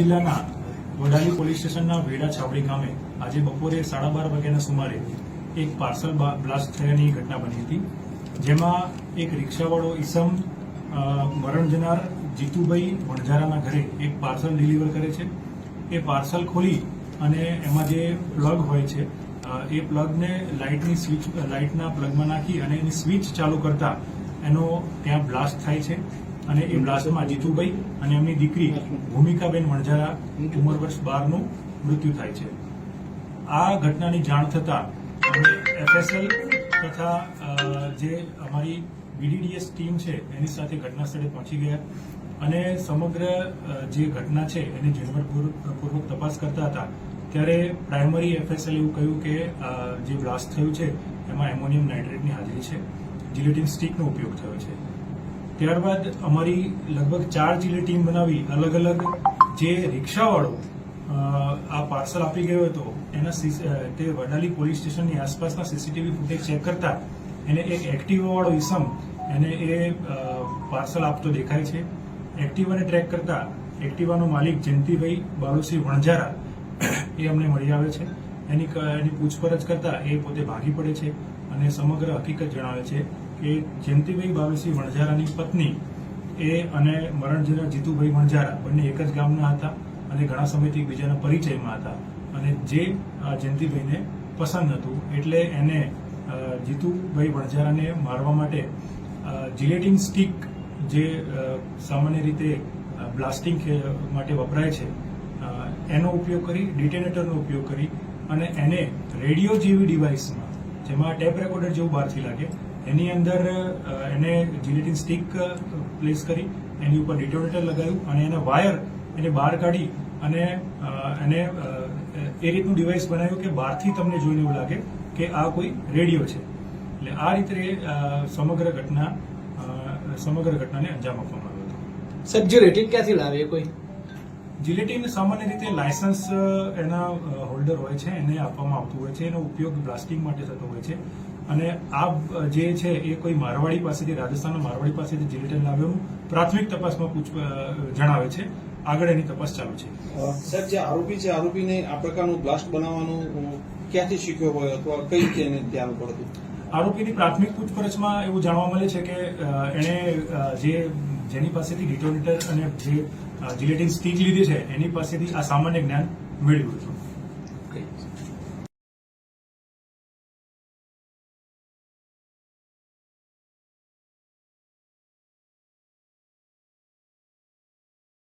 જિલ્લાના વડાલી પોલીસ સ્ટેશનના વેડા છાવડી ગામે આજે બપોરે સાડા બાર વાગ્યાના સુમારે એક પાર્સલ બ્લાસ્ટ થયાની ઘટના બની હતી, જેમાં એક રિક્ષાવાળો ઈસમ મરણ જનાર જીતુભાઈ વણઝારાના ઘરે એક પાર્સલ ડિલિવર કરે છે. એ પાર્સલ ખોલી અને એમાં જે પ્લગ હોય છે એ પ્લગને લાઇટની સ્વિચ લાઇટના પ્લગમાં નાખી અને એની સ્વિચ ચાલુ કરતા એનો ત્યાં બ્લાસ્ટ થાય છે. અને એ બ્લાસ્ટમાં જીતુભાઈ અને એમની દીકરી ભૂમિકાબેન વણઝારા, ઉંમર વર્ષ બારનું મૃત્યુ થાય છે. આ ઘટનાની જાણ થતાં એફએસએલ તથા જે અમારી બીડીડીએસ ટીમ છે, એની સાથે ઘટના સ્થળે પહોંચી ગયા અને સમગ્ર જે ઘટના છે, એની ઝીણવટપૂર્વક તપાસ કરતા હતા. ત્યારે પ્રાઇમરી એફએસએલ એવું કહ્યું કે જે બ્લાસ્ટ થયું છે, એમાં એમોનિયમ નાઇટ્રેટની હાજરી છે. જિલેટિન સ્ટીકનો ઉપયોગ થયો છે. ત્યારબાદ અમારી લગભગ ચાર જેટલી ટીમ બનાવી અલગ અલગ જે રિક્ષાવાળો આ પાર્સલ આપી ગયો હતો, એના તે વડાલી પોલીસ સ્ટેશનની આસપાસના સીસીટીવી ફૂટેજ ચેક કરતા એને એક એક્ટિવાવાળો ઈસમ એને એ પાર્સલ આપતો દેખાય છે. એક્ટિવાને ટ્રેક કરતા એક્ટિવાનો માલિક જયંતિભાઈ બાળુસિંહ વણઝારા એ અમને મળી આવે છે. એની એની પૂછપરછ કરતા એ પોતે ભાગી પડે છે અને સમગ્ર હકીકત જણાવે છે. કે જયંતિભાઈ બાલુસિંહ વણઝારાની પત્ની, એ અને મરણ જીતુભાઈ વણઝારા, બંને એક જ ગામના હતા અને ઘણા સમયથી એકબીજાના પરિચયમાં હતા. અને જે જયંતિભાઈને પસંદ હતું, એટલે એને જીતુભાઈ વણઝારાને મારવા માટે જિલેટિન સ્ટીક જે સામાન્ય રીતે બ્લાસ્ટિંગ માટે વપરાય છે એનો ઉપયોગ કરી ડિટેનેટરનો ઉપયોગ કરી અને એને રેડિયો જેવી ડિવાઇસમાં જેમાં ટેપ રેકોર્ડર જેવું બહારથી લાગે એની અંદર એને જિલેટિન સ્ટીક પ્લેસ કરી, એની ઉપર ડિટોનેટર લગાવ્યું અને એના વાયર એને બહાર કાઢી અને એને એ રીતનું ડિવાઇસ બનાવ્યું કે બહારથી તમને જોઈને એવું લાગે કે આ કોઈ રેડિયો છે. એટલે આ રીતે સમગ્ર ઘટના સમગ્ર ઘટનાને અંજામ આપવામાં આવ્યો હતો. સાહેબ, જે રેટિંગ ક્યાંથી લાવે કોઈ? જિલેટિન સામાન્ય રીતે લાયસન્સ એના હોલ્ડર હોય છે એને આપવામાં આવતું હોય છે એનો ઉપયોગ બ્લાસ્ટિંગ માટે થતો હોય છે. અને આ જે છે એ કોઈ મારવાડી પાસેથી રાજસ્થાનના મારવાડી પાસેથી જિલેટીન લાવ્યું પ્રાથમિક તપાસમાં પૂછ જણાવે છે. આગળ એની તપાસ ચાલુ છે. સાહેબ જે આરોપી છે આરોપીને આ પ્રકારનું બ્લાસ્ટ બનાવવાનું ક્યાંથી શીખ્યો હોય અથવા કઈ રીતે એને ધ્યાન પડતું આરોપીની પ્રાથમિક પૂછપરછમાં એવું જાણવા મળે છે કે એણે જે જેની પાસેથી ડિટોનેટર અને જે જિલેટિન સ્ટીક લીધી છે એની પાસેથી આ સામાન્ય જ્ઞાન મેળવ્યું હતું.